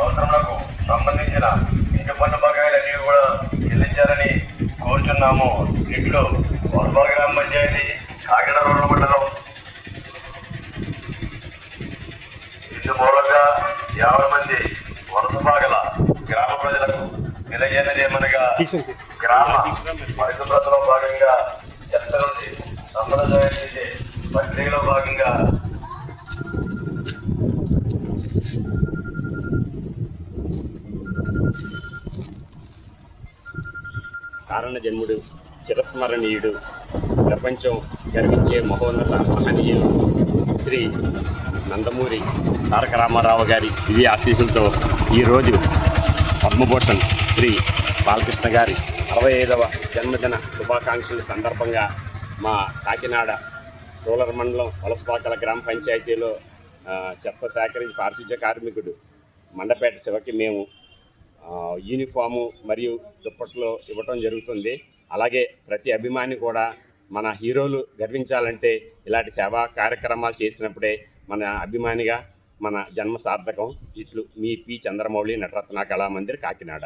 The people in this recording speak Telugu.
సంవత్సరములకు సంబంధించిన ఇంటి పన్ను బకాయిలన్నీ కూడా చెల్లించాలని కోరుచున్నాము. ఇట్లు వరపా గ్రామ పంచాయతీ కాకినాడ రోడ్డు మండలం ఇందు మూలంగా యాభై మంది వలస భాగల గ్రామ ప్రజలకు తెలియజేయనది ఏమనగా గ్రామ పరిశుభ్రతలో భాగంగా చెత్త నుండి సంప్రదాయం చేసే ప్రక్రియలో భాగంగా కారణ జన్ముడు చిరస్మరణీయుడు ప్రపంచం గర్వించే మహోన్నత మహనీయులు శ్రీ నందమూరి తారక రామారావు గారి దివ్య ఆశీస్సులతో ఈరోజు పద్మభూషణ్ శ్రీ బాలకృష్ణ గారి అరవై ఐదవ జన్మదిన శుభాకాంక్షల సందర్భంగా మా కాకినాడ రూరల్ మండలం వలసపాకల గ్రామ పంచాయతీలో చెత్త సేకరించి పారిశుద్ధ్య కార్మికుడు మండపేట శివకి మేము యూనిఫాము మరియు దుప్పట్లు ఇవ్వటం జరుగుతుంది. అలాగే ప్రతి అభిమాని కూడా మన హీరోలు గర్వించాలంటే ఇలాంటి సేవా కార్యక్రమాలు చేసినప్పుడే మన అభిమానిగా మన జన్మ సార్థకం. ఇట్లు మీ పి. చంద్రమౌళి నటరత్న కళామందిర్ కాకినాడ.